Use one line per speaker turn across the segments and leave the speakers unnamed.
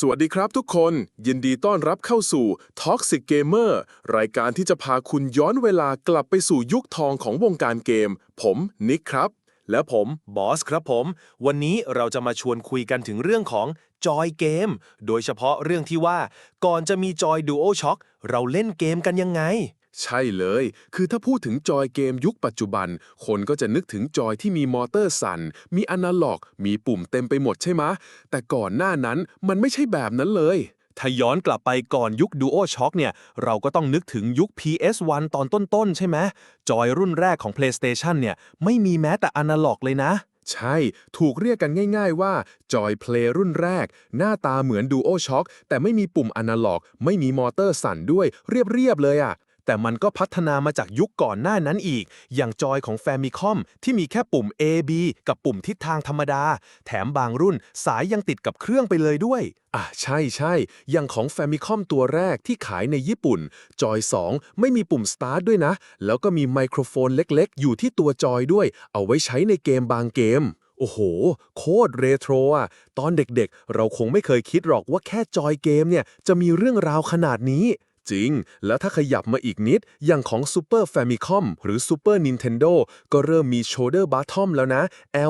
สวัสดีครับทุกคน ยินดีต้อนรับเข้าสู่ Toxic Gamer รายการที่จะพาคุณย้อนเวลากลับไปสู่ยุคทองของวงการเกม ผมนิกครับ
และผมบอสครับผม วันนี้เราจะมาชวนคุยกันถึงเรื่องของจอยเกม โดยเฉพาะเรื่องที่ว่า ก่อนจะมีจอย Duo Shock เราเล่นเกมกันยังไง
ใช่เลย คือถ้าพูดถึงจอยเกมยุคปัจจุบัน คนก็จะนึกถึงจอยที่มีมอเตอร์สั่น มีอนาล็อก มีปุ่มเต็มไปหมดใช่ไหม แต่ก่อนหน้านั้นมันไม่ใช่แบบนั้นเลย
ถ้าย้อนกลับไปก่อนยุค Duo Shock เนี่ย เราก็ต้องนึกถึงยุค PS1 ตอนต้นๆ ใช่ไหม จอยรุ่นแรกของ PlayStation เนี่ย ไม่มีแม้แต่อนาล็อกเลยนะ
ใช่ ถูกเรียกกันง่ายๆว่าจอยเพลย์รุ่นแรก หน้าตาเหมือน Duo Shock แต่ไม่มีปุ่มอนาล็อก ไม่มีมอเตอร์สั่นด้วย เรียบๆเลยอะ
แต่มันก็พัฒนามาจากยุคก่อนหน้านั้นอีก อย่างจอยของ Famicom ที่มีแค่ปุ่ม A B กับปุ่มทิศทางธรรมดา แถมบางรุ่นสายยังติดกับเครื่องไปเลยด้วย
อะใช่ใช่อย่างของ Famicom ตัวแรกที่ขายในญี่ปุ่น จอย 2 ไม่มีปุ่ม Start ด้วยนะ แล้วก็มีไมโครโฟนเล็กๆ อยู่ที่ตัวจอยด้วย เอาไว้ใช้ในเกมบางเกมโอ้โห โคตรเรโทรอะ ตอนเด็กๆ เราคงไม่เคยคิดหรอกว่าแค่จอยเกมเนี่ย จะมีเรื่องราวขนาดนี้ จริง แล้วถ้าขยับมาอีกนิด อย่างของ Super Famicom หรือ Super Nintendo ก็เริ่มมี Shoulder Bottom แล้วนะ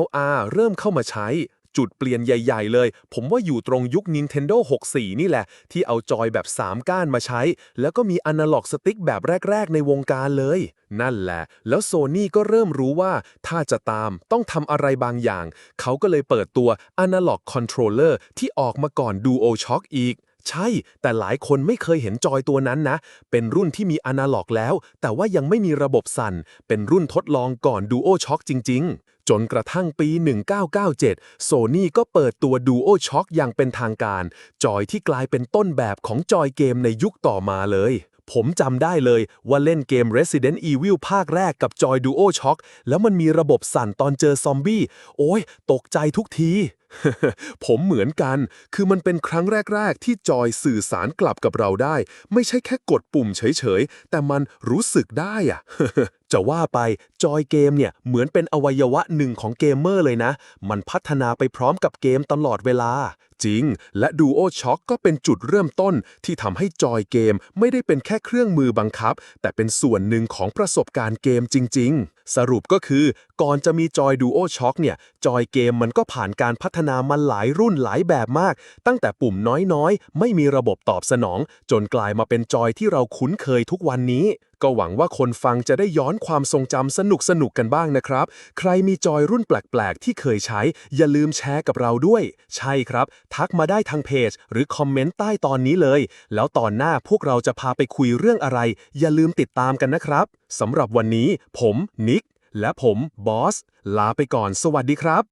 LR เริ่มเข้ามาใช้ จุดเปลี่ยนใหญ่ ๆ เลย ผมว่าอยู่ตรงยุค Nintendo 64 นี่แหละ ที่เอาจอยแบบ 3 ก้านมาใช้ แล้วก็มีอนาล็อกสติ๊กแบบแรก ๆ ในวงการเลย นั่นแหละ แล้วโซนี่ก็เริ่มรู้ว่า ถ้าจะตามต้องทำอะไรบางอย่าง เขาก็เลยเปิดตัว Analog Controller ที่ออกมาก่อน Duo Shock อีก ใช่ แต่หลายคนไม่เคยเห็นจอยตัวนั้นนะ เป็นรุ่นที่มีอนาล็อกแล้ว แต่ว่ายังไม่มีระบบสั่น เป็นรุ่นทดลองก่อน Duo Shock จริง ๆ จนกระทั่งปี 1997 โซนี่ก็เปิดตัว Duo Shock อย่างเป็นทางการ จอยที่กลายเป็นต้นแบบของจอยเกมในยุคต่อมาเลย ผมจำได้เลยว่าเล่นเกม Resident Evil ภาคแรกกับจอย Duo Shock แล้วมันมีระบบสั่นตอนเจอซอมบี้ โอ้ย ตกใจทุกที ผมเหมือนกัน คือมันเป็นครั้งแรก ๆ ที่จอยสื่อสารกลับกับเราได้ ไม่ใช่แค่กดปุ่มเฉย ๆ แต่มันรู้สึกได้อะ จะว่าไปจอยเกมเนี่ยเหมือนเป็นอวัยวะหนึ่งของเกมเมอร์เลยนะ มันพัฒนาไปพร้อมกับเกมตลอดเวลา จริง และ Duo Shock ก็เป็นจุดเริ่มต้นที่ทำให้จอยเกมไม่ได้เป็นแค่เครื่องมือบังคับ แต่เป็นส่วนหนึ่งของประสบการณ์เกมจริง ๆ สรุปก็คือก่อนจะมีจอย Duo Shock เนี่ยจอยเกมมันก็ผ่านการพัฒนามาหลายรุ่นหลายแบบมาก ตั้งแต่ปุ่มน้อยๆ ไม่มีระบบตอบสนอง จนกลายมาเป็นจอยที่เราคุ้นเคยทุกวันนี้ ก็หวังว่าคนฟังจะได้ย้อนความทรงจำสนุกสนุกกันบ้างนะครับ ใครมีจอยรุ่นแปลก ๆ ที่เคยใช้ อย่าลืมแชร์กับเราด้วย ใช่ครับ ทักมาได้ทางเพจ หรือคอมเมนต์ใต้ตอนนี้เลย แล้วตอนหน้าพวกเราจะพาไปคุยเรื่องอะไร อย่าลืมติดตามกันนะครับสำหรับวันนี้ ผมนิกและผมบอสลาไปก่อน สวัสดีครับ